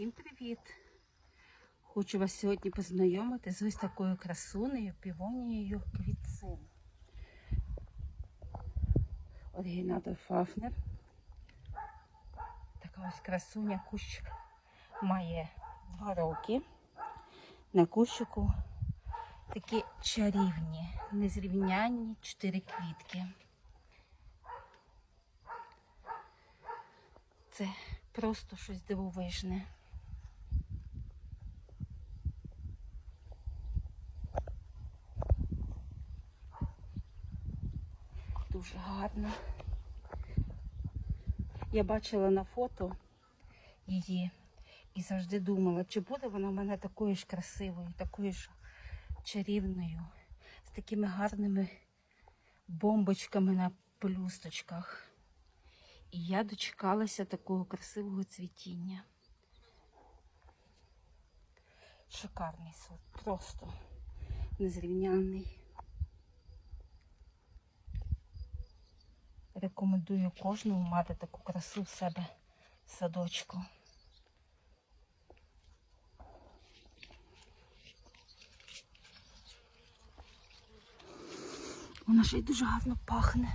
Всім привіт! Хочу вас сьогодні познайомити з ось такою красунею півонією квітцин. Оригінатор Фафнер. Така ось красуня кущик має два роки. На кущику такі чарівні, незрівнянні чотири квітки. Це просто щось дивовижне. Дуже гарно. Я бачила на фото її і завжди думала, чи буде вона в мене такою ж красивою, такою ж чарівною, з такими гарними бомбочками на пелюсточках. І я дочекалася такого красивого цвітіння. Шикарний сорт, просто незрівнянний. Рекомендую кожному мати таку красу в себе в садочку. Вона ще й дуже гарно пахне.